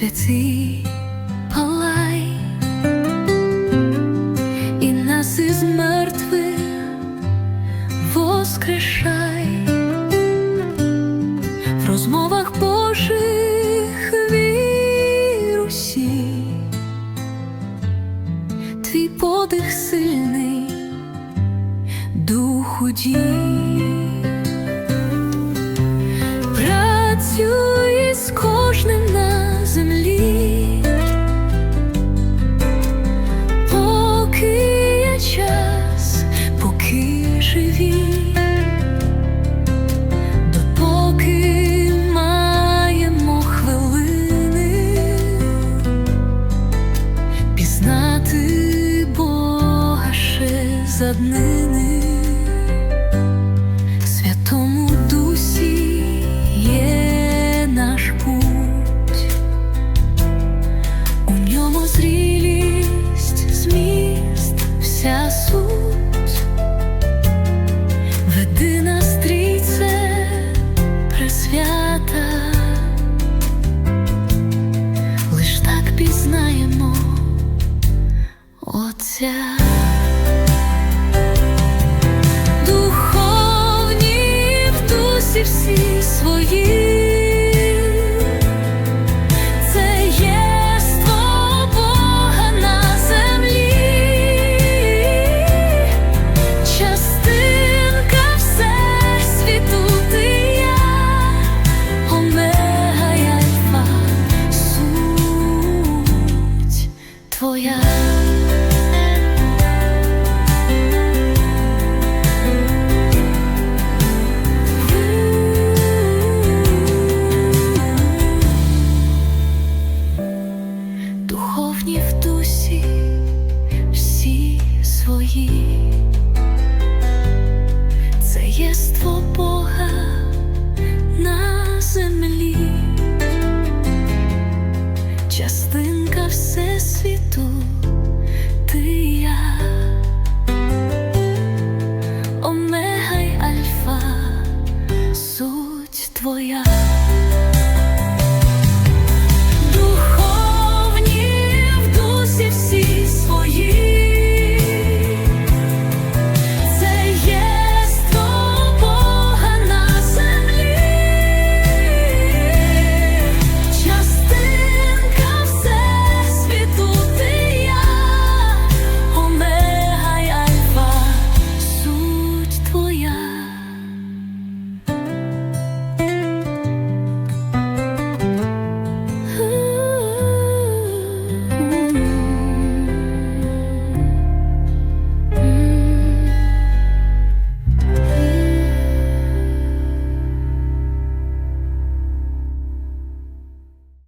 святий палай, і нас із мертвих воскрешай. В розмовах Божих вірусі, твій подих сильний, духу дій. Ще. Святому Дусі є наш путь, у ньому зрілість, зміст, вся суть, веди нас трійце пресвята, лиш так пізнаємо Отця. Свої, мої, це єство Бога на землі, частинка всесвіту ти я.